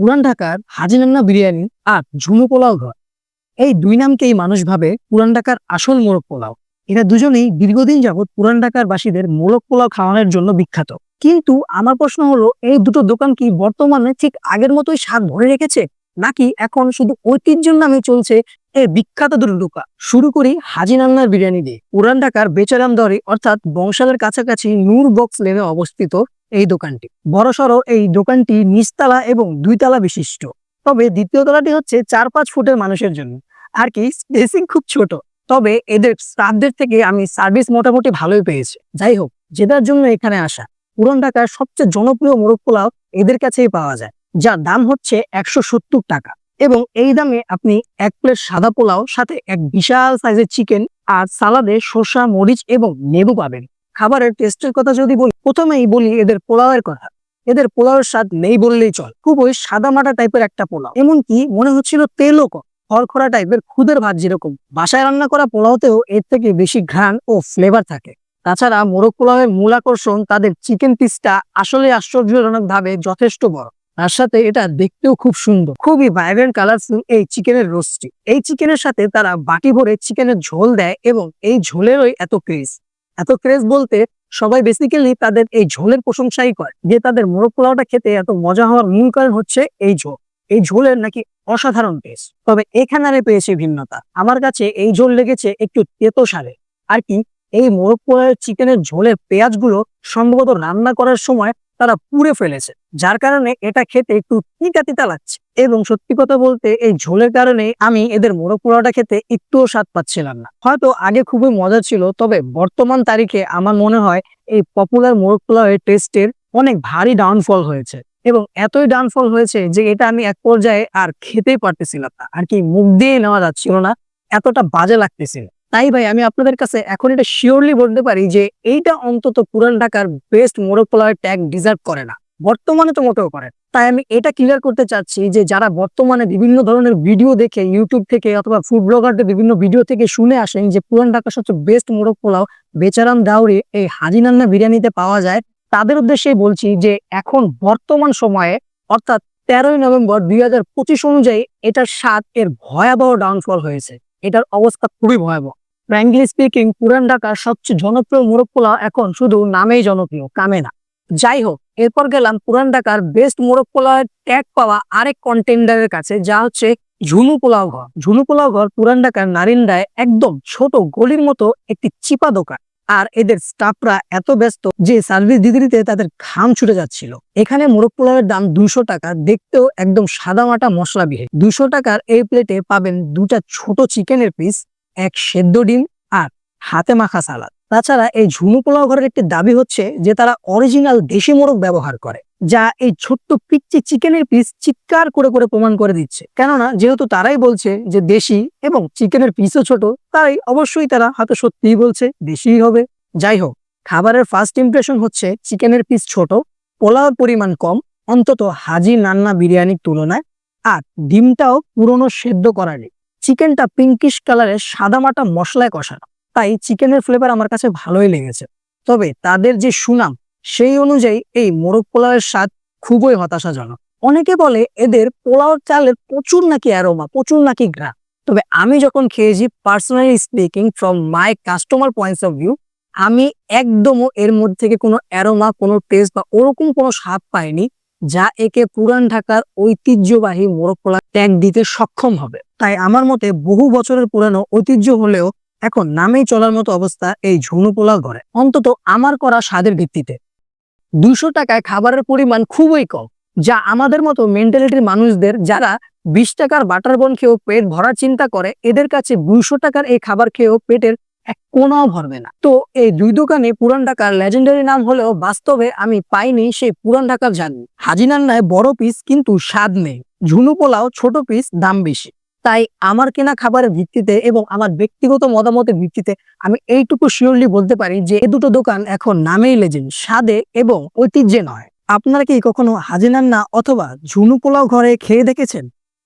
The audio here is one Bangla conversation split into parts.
পুরান ঢাকার হাজি হাজিনান্না বিরিয়ানি আর ঝুমু পোলাও ঘর। এই দুই নামকেই মানুষ ভাবে পুরান ঢাকার আসল মোরগ পোলাও। এরা দুজনেই দীর্ঘদিন যাবৎ পুরান ঢাকার বাসীদের মোরগ পোলাও খাওয়ানোর জন্য বিখ্যাত। কিন্তু আমার প্রশ্ন হলো, এই দুটো দোকান কি বর্তমানে ঠিক আগের মতোই স্বাদ ধরে রেখেছে? নাকি এখন শুধু ঐতিহ্যের নামে চলছে এই বিখ্যাত দুটো দোকান? শুরু করি হাজি নান্নার বিরিয়ানি দিয়ে। পুরান ঢাকার বেচারাম দরে, অর্থাৎ বংশালের কাছাকাছি নূর বক্স লেনে অবস্থিত এই দোকানটি। বড়সড় এই দোকানটি নিচতলা এবং দুইতলা বিশিষ্ট। তবে দ্বিতীয় তলাটি হচ্ছে চার পাঁচ ফুটের মানুষের জন্য। আর কি স্পেসিং খুব ছোট। তবে এদের স্টাফদের থেকে আমি সার্ভিস মোটামুটি ভালোই পেয়েছি। যাই হোক, যেটার জন্য এখানে আসা। পুরন ঢাকার সবচেয়ে জনপ্রিয় মোরগ পোলাও এদের কাছেই পাওয়া যায়, যার দাম হচ্ছে একশো সত্তর টাকা। এবং এই দামে আপনি এক প্লেট সাদা পোলাও, সাথে এক বিশাল সাইজের চিকেন আর সালাদে শসা, মরিচ এবং লেবু পাবেন। খাবারের টেস্টের কথা যদি বলি প্রথমেই বলি এদের পোলাওয়ের কথা। এদের পোলাওয়ের স্বাদ নেই বললেই চল। খুবই সাদা মাটা টাইপের একটা পোলাও। এমনকি মনে হচ্ছিল তেলও কম, খড়খড়া টাইপের খুদের ভাত যেরকম। বাসায় রান্না করা পোলাওতেও এর থেকে বেশি ঘ্রাণ ও ফ্লেভার থাকে। তাছাড়া মোরগ পোলাওয়ের মূল আকর্ষণ তাদের চিকেন পিসটা আসলে আশ্চর্যজনক ভাবে যথেষ্ট বড়। তার সাথে এটা দেখতেও খুব সুন্দর। খুবই ভাইব্রেন্ট কালারফুল এই চিকেনের রোস্টটি এই চিকেনের সাথে তারা বাটি ভরে চিকেনের ঝোল দেয় এবং এই ঝোলেরই এত ক্রেজ এত ক্রেজ বলতে সবাই বেসিক্যালি তাদের এই ঝোলের প্রশংসাই করে। যে তাদের মোরগ পোলাওটা খেতে এত মজা হওয়ার মূল কারণ হচ্ছে এই ঝোল। এই ঝোলের নাকি অসাধারণ টেস্ট তবে এখানে আমি পেয়েছি ভিন্নতা। আমার কাছে এই ঝোল লেগেছে একটু তেতো সারে আর কি, এই মোরগ পোলাওয়ের চিকেনের ঝোলের পেঁয়াজগুলো সম্ভবত রান্না করার সময় তারা পুড়ে ফেলেছে, যার কারণে এটা খেতে একটু তিতা তিতা লাগছে। এবং সত্যি কথা বলতে এই ঝোলের কারণে আমি এদের মোরগ পোলাওটা খেতে একটুও স্বাদ পাচ্ছিলাম না। হয়তো আগে খুবই মজা ছিল, তবে বর্তমান তারিখে আমার মনে হয় এই পপুলার মোরগ পোলাওয়ের টেস্টের অনেক ভারী ডাউনফল হয়েছে। এবং এতই ডাউনফল হয়েছে যে এটা আমি এক পর্যায়ে আর খেতেই পারতেছিলাম না। আর কি মুখ দিয়ে নেওয়া যাচ্ছিল না, এতটা বাজে লাগতেছিল। তাই ভাই, আমি আপনাদের কাছে এখন এটা শিওরলি বলতে পারি যে, এইটা অন্তত পুরান ঢাকার বেস্ট মোরগ পোলাওয়ের ট্যাগ ডিজার্ভ করে না। বর্তমানে তো মোটেও করে তাই আমি এটা ক্লিয়ার করতে চাচ্ছি যে, যারা বর্তমানে বিভিন্ন ধরনের ভিডিও দেখে ইউটিউব থেকে অথবা ফুড ব্লগারদের বিভিন্ন ভিডিও থেকে শুনে আসেন যে, পুরান ঢাকার সবচেয়ে বেস্ট মোরগ পোলাও, বেচারাম দাউরি এই হাজিনান্না বিরিয়ানিতে পাওয়া যায়, তাদের উদ্দেশ্যেই বলছি যে, এখন বর্তমান সময়ে, অর্থাৎ তেরোই নভেম্বর দুই হাজার পঁচিশ অনুযায়ী, এটার স্বাদ এর ভয়াবহ ডাউনফল হয়েছে। এটার অবস্থা খুবই ভয়াবহ। ফ্র্যাঙ্কলি স্পিকিং পুরান ঢাকার সবচেয়ে জনপ্রিয় মোরগ পোলাও এখন শুধু নামেই জনপ্রিয়, কামে না। যাই হোক এরপর গেলাম পুরান ঢাকার বেস্ট মোরগ ট্যাগ পাওয়া আরেক কন্টেন্ডারের কাছে, যা হচ্ছে ঝুনু পোলাও ঘর। ঝুনু পোলাও ঘর পুরান ঢাকার নারিন্দায় একদম ছোট গলির মতো একটি চিপা দোকান। আর এদের স্টাফরা এত ব্যস্ত যে সার্ভিস দিতে তাদের ঘাম ছুটে যাচ্ছিল। এখানে মোরগ পোলাওয়ের দাম দুশো টাকা, দেখতেও একদম সাদামাটা মশলা বিহে দুশো টাকার এই প্লেটে পাবেন দুটা ছোট চিকেনের পিস এক সেদ্ধ ডিম আর হাতে মাখা সালাদ। তাছাড়া এই ঝুনু পোলাও ঘরের একটি দাবি হচ্ছে যে তারা অরিজিনাল দেশি মোরগ ব্যবহার করে, যা এই ছোট্ট পিচ্ছি চিকেনের পিস চিৎকার করে করে প্রমাণ করে দিচ্ছে। কেননা, যেহেতু তারাই বলছে যে দেশি এবং চিকেনের পিসও ছোট, তাই অবশ্যই তারা হয়তো সত্যিই বলছে দেশিই হবে। যাই হোক, খাবারের ফার্স্ট ইমপ্রেশন হচ্ছে চিকেনের পিস ছোট, পোলাওর পরিমাণ কম, অন্তত হাজি নান্না বিরিয়ানির তুলনায়, আর ডিমটাও পুরনো সেদ্ধ করা নেই। চিকেনটা পিঙ্কিশ কালারের সাদামাটা মশলায় কষানো। তাই চিকেনের ফ্লেভার আমার কাছে ভালোই লেগেছে। তবে তাদের যে সুনাম, সেই অনুযায়ী এই মোরগ পোলাওয়ের স্বাদ খুবই হতাশাজনক। অনেকে বলে এদের পোলাও চালের প্রচুর নাকি অ্যারোমা প্রচুর নাকি গ্রাম তবে আমি যখন খেয়েছি personally speaking from my customer points of view আমি একদমও এর মধ্যে থেকে কোনো অ্যারোমা কোনো টেস্ট বা ওরকম কোনো স্বাদ পাইনি। যা একে পুরান ঢাকার ঐতিহ্যবাহী মোরগ পোলা ট্যাগ দিতে সক্ষম হবে। তাই আমার মতে বহু বছরের পুরানো ঐতিহ্য হলেও এখন নামেই চলার মতো অবস্থা এই ঝুনু পোলাও ঘরে। অন্তত আমার করা স্বাদের ভিত্তিতে। দুশো টাকায় খাবারের পরিমাণ খুবই কম, যা আমাদের মতো মেন্টালিটির মানুষদের যারা বিশ টাকার বাটার বন খেয়েও পেট ভরার চিন্তা করে, এদের কাছে দুইশো টাকার এই খাবার খেয়েও পেটের এক কোনাও ভরবে না। তো এই দুই দোকানে পুরান ঢাকার লেজেন্ডারি নাম হলেও বাস্তবে আমি পাইনি সেই পুরান ঢাকার জানি হাজিনান্নায় বড় পিস কিন্তু স্বাদ নেই। ঝুনু পোলাও ছোট পিস দাম বেশি। তাই আমার কেনা খাবারের ভিত্তিতে এবং আমার ব্যক্তিগত মতামতের ভিত্তিতে আমি এইটুকু শিওরলি বলতে পারি যে এ দুটো দোকান এখন নামেই লেজেন্ড স্বাদে এবং ঐতিহ্যে নয়। আপনারা কি কখনো হাজিনান্না অথবা ঝুনু পোলাও ঘরে খেয়ে দেখেছেন?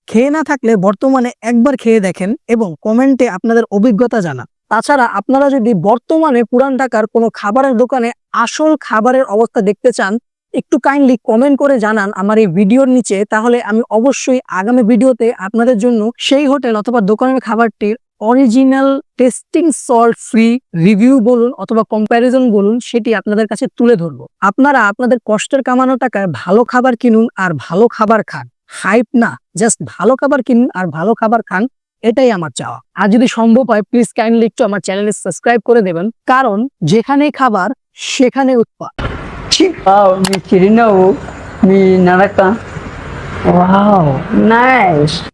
খেয়ে না থাকলে বর্তমানে একবার খেয়ে দেখেন এবং কমেন্টে আপনাদের অভিজ্ঞতা জানান। তাছাড়া আপনারা যদি বর্তমানে পুরান ঢাকার কোনো খাবারের দোকানে আসল খাবারের অবস্থা দেখতে চান, একটু কাইন্ডলি কমেন্ট করে জানান আমার এই ভিডিওর নিচে, তাহলে আমি অবশ্যই আগামী ভিডিওতে আপনাদের জন্য সেই হোটেল অথবা দোকানের খাবারটির original testing salt free review বলুন অথবা কম্প্যারিজন বলুন, সেটি আপনাদের কাছে তুলে ধরবো। আপনারা আপনাদের কষ্টের কামানো টাকায় ভালো খাবার কিনুন আর ভালো খাবার খান। হাইপ না জাস্ট ভালো খাবার কিনুন আর ভালো খাবার খান। এটাই আমার চাওয়া আর যদি সম্ভব হয় প্লিজ কাইন্ডলি একটু আমার চ্যানেলে সাবস্ক্রাইব করে দেবেন কারণ যেখানে খাবার সেখানে উৎপাদ Kirinaw, mi Naraka. Wow, nice.